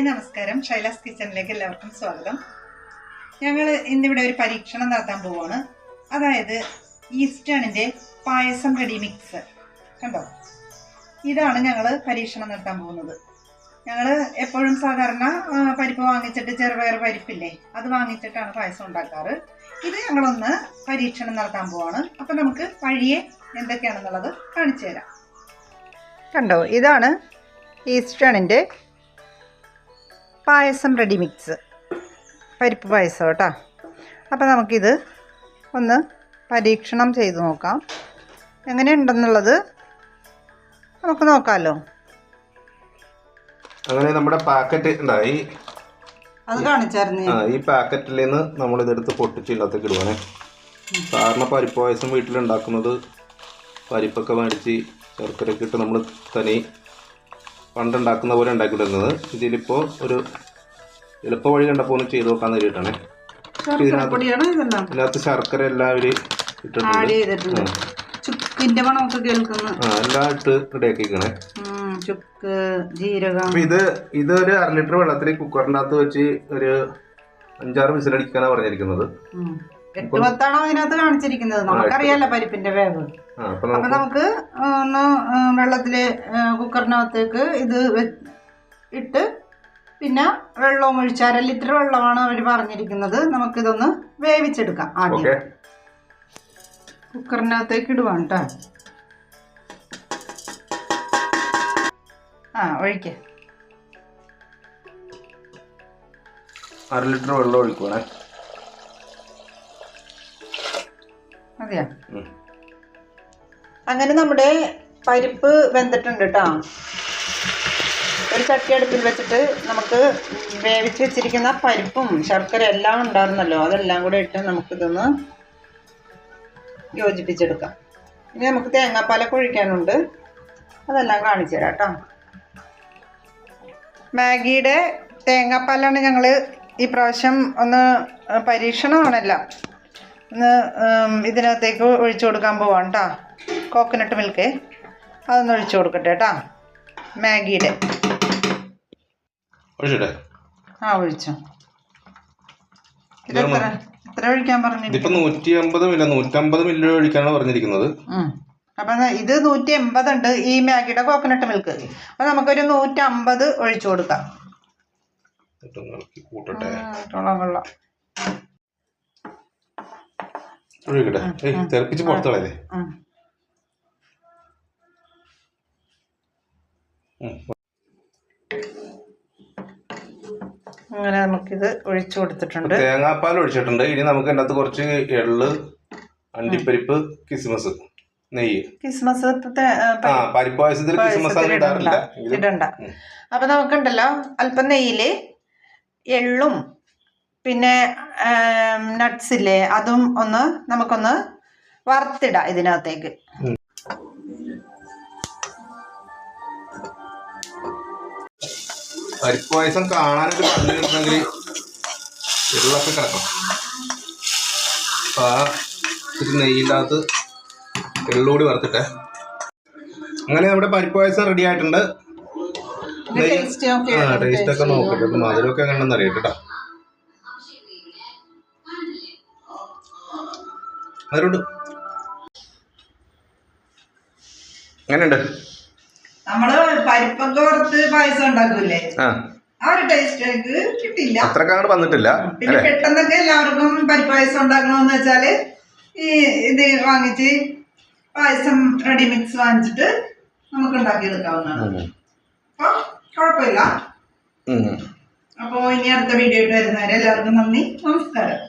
Hi നമസ്കാരം. ഷൈലാസ് കിച്ചണിലേക്ക് എല്ലാവർക്കും സ്വാഗതം. ഞങ്ങൾ ഇന്നിവിടെ ഒരു പരീക്ഷണം നടത്താൻ പോവാണ്. അതായത് ഈസ്റ്റേണിന്റെ പായസം കടി മിക്സ് കണ്ടോ? ഇതാണ് ഞങ്ങൾ പരീക്ഷണം നടത്താൻ പോകുന്നത്. ഞങ്ങൾ എപ്പോഴും സാധാരണ പരിപ്പ് വാങ്ങിച്ചിട്ട് ചെറുപയർ പരിപ്പില്ലേ അത് വാങ്ങിച്ചിട്ടാണ് പായസം ഉണ്ടാക്കാറ്. ഇത് ഞങ്ങളൊന്ന് പരീക്ഷണം നടത്താൻ പോവാണ്. അപ്പം നമുക്ക് വഴിയെ എന്തൊക്കെയാണെന്നുള്ളത് കാണിച്ചു തരാം. കണ്ടോ? ഇതാണ് ഈസ്റ്റേണിന്റെ പായസം റെഡി മിക്സ് പരിപ്പ് പായസം കേട്ടോ. അപ്പോൾ നമുക്കിത് ഒന്ന് പരീക്ഷണം ചെയ്ത് നോക്കാം. എങ്ങനെയുണ്ടെന്നുള്ളത് നമുക്ക് നോക്കാമല്ലോ അങ്ങനെ നമ്മുടെ പാക്കറ്റ് ഉണ്ടായി അത് കാണിച്ചായിരുന്നു ആ ഈ പാക്കറ്റിൽ നിന്ന് നമ്മൾ ഇതെടുത്ത് പൊട്ടിച്ച് ഇതിനകത്തേക്ക് ഇടുവാണേ. സാധാരണ പരിപ്പ് പായസം വീട്ടിലുണ്ടാക്കുന്നത് പരിപ്പൊക്കെ മേടിച്ച് ശർക്കരക്കിട്ട് നമ്മൾ തനി പണ്ടുണ്ടാക്കുന്ന പോലെ ഉണ്ടാക്കിക്കൊണ്ടിരുന്നത് ഇതിലിപ്പോൾ ഒരു എളുപ്പ വഴി കണ്ടപ്പോൾ ഒന്ന് ചെയ്ത് നോക്കാൻ വേണ്ടിയിട്ടാണ് ഇതിനകത്ത് ശർക്കര എല്ലാവരും ഇട്ടിട്ടുണ്ട്. ആഡ് ചെയ്തിട്ടുണ്ട്. ചുക്കിന്റെ മണമൊക്കെ കേൾക്കുന്നു. എല്ലാം ഇട്ട് റെഡിയാക്കിക്കണേ ചുക്ക് ജീരകം. ഇത് ഇത് ഒരു അര ലിറ്റർ വെള്ളത്തിൽ കുക്കറിനകത്ത് വെച്ച് ഒരു അഞ്ചാറ് വിസിലടിക്കാനാണ് പറഞ്ഞിരിക്കുന്നത്. എട്ട് പത്താണോ അതിനകത്ത് കാണിച്ചിരിക്കുന്നത്? നമുക്കറിയാലോ പരിപ്പിന്റെ വേവ്. അപ്പൊ നമുക്ക് ഒന്ന് വെള്ളത്തിൽ കുക്കറിനകത്തേക്ക് ഇത് ഇട്ട് പിന്നെ വെള്ളവും ഒഴിച്ച് അര ലിറ്റർ വെള്ളമാണ് അവർ പറഞ്ഞിരിക്കുന്നത്. നമുക്കിതൊന്ന് വേവിച്ചെടുക്കാം ആദ്യം. കുക്കറിനകത്തേക്ക് ഇടുവാണ് കേട്ടോ ആ ഒഴിക്ക. അര ലിറ്റർ വെള്ളം ഒഴിക്കുവാണേ. മതിയാ അങ്ങനെ നമ്മുടെ പരിപ്പ് വെന്തിട്ടുണ്ട് കേട്ടോ ഒരു ചട്ടി അടുപ്പിൽ വെച്ചിട്ട് നമുക്ക് വേവിച്ച് വെച്ചിരിക്കുന്ന പരിപ്പും ശർക്കര എല്ലാം ഉണ്ടായിരുന്നല്ലോ. അതെല്ലാം കൂടെ ഇട്ട് നമുക്കിതൊന്ന് യോജിപ്പിച്ചെടുക്കാം. ഇനി നമുക്ക് തേങ്ങാപ്പാലൊക്കെ ഒഴിക്കാനുണ്ട്. അതെല്ലാം കാണിച്ചു തരാം കേട്ടോ മാഗിയുടെ തേങ്ങാപ്പാലാണ് ഞങ്ങൾ ഈ പ്രാവശ്യം ഒന്ന് പരീക്ഷണമാണല്ലോ. ഇതിനകത്തേക്ക് ഒഴിച്ചു കൊടുക്കാൻ പോവാണ് കേട്ടോ കോക്കനട്ട് മിൽക്ക് അതൊന്ന് ഒഴിച്ചു കൊടുക്കട്ടെ കേട്ടോ മാഗിയുടെ. ആ ഒഴിച്ചു. ഇത് എത്ര ഒഴിക്കാൻ നൂറ്റി അമ്പത് മില്ല നൂറ്റമ്പത് മില്ലി ഒഴിക്കാനാണ് പറഞ്ഞിരിക്കുന്നത്. അപ്പം ഇത് നൂറ്റി എൺപതുണ്ട് ഈ മാഗിയുടെ കോക്കനട്ട് മിൽക്ക് അപ്പം നമുക്കൊരു നൂറ്റമ്പത് ഒഴിച്ചു കൊടുക്കാം. കൊള്ളാം കൊള്ളാം. തെറിപ്പിച്ച് പുറത്തളയതേ ഉം. അങ്ങനെ നമുക്കിത് ഒഴിച്ചു കൊടുത്തിട്ടുണ്ട്. തേങ്ങാപ്പാൽ ഒഴിച്ചിട്ടുണ്ട്. ഇനി നമുക്ക് അതിനകത്ത് കുറച്ച് എള്ള് അണ്ടിപ്പരിപ്പ് കിസ്മസ് നെയ്യ്. കിസ്മസ് പരിപ്പ് പായസത്തിൽ കിസ്മസ് ഇടണ്ട. അപ്പൊ നമുക്കുണ്ടല്ലോ അല്പം നെയ്യിൽ എള്ളും പിന്നെ നട്ട്സ് ഇല്ലേ അതും ഒന്ന് നമുക്കൊന്ന് വറുത്തിടാം ഇതിനകത്തേക്ക്. പരിപ്പ് പായസം കാണാനായിട്ട് കണ്ടു കിട്ടണമെങ്കിൽ എള്ളൊക്കെ കിടക്കണം. അപ്പൊ ആ ഇത്തിരി നെയ്യിന്റെ എള്ളൂടി വറുത്തിട്ടെ. അങ്ങനെ നമ്മുടെ പരിപ്പ് പായസം റെഡി ആയിട്ടുണ്ട്. നെയ്യ് ടേസ്റ്റ് ഒക്കെ ആ ടേസ്റ്റ് ഒക്കെ നോക്കട്ടെ. മധുരമൊക്കെ എങ്ങനെയാണെന്ന് അറിയട്ടെ മധുരമുണ്ട് എങ്ങനെയുണ്ട്? നമ്മൾ പരിപ്പൊക്കെ വറുത്ത് പായസം ഉണ്ടാക്കൂലേ ആ. ആ ഒരു ടേസ്റ്റ് എനിക്ക് കിട്ടില്ല അത്രയ്ക്ക് വന്നിട്ടില്ല പിന്നെ പെട്ടെന്നൊക്കെ എല്ലാവർക്കും പരിപ്പ് പായസം ഉണ്ടാക്കണമെന്ന് വെച്ചാൽ ഈ ഇത് വാങ്ങിച്ച് പായസം റെഡി മിക്സ് വാങ്ങിച്ചിട്ട് നമുക്ക് ഉണ്ടാക്കിയെടുക്കാവുന്നതാണ്. അപ്പൊ കുഴപ്പമില്ല. ഉം. അപ്പോൾ ഇനി അടുത്ത വീഡിയോ ആയിട്ട് വരുന്നവരെ എല്ലാവർക്കും നന്ദി നമസ്കാരം.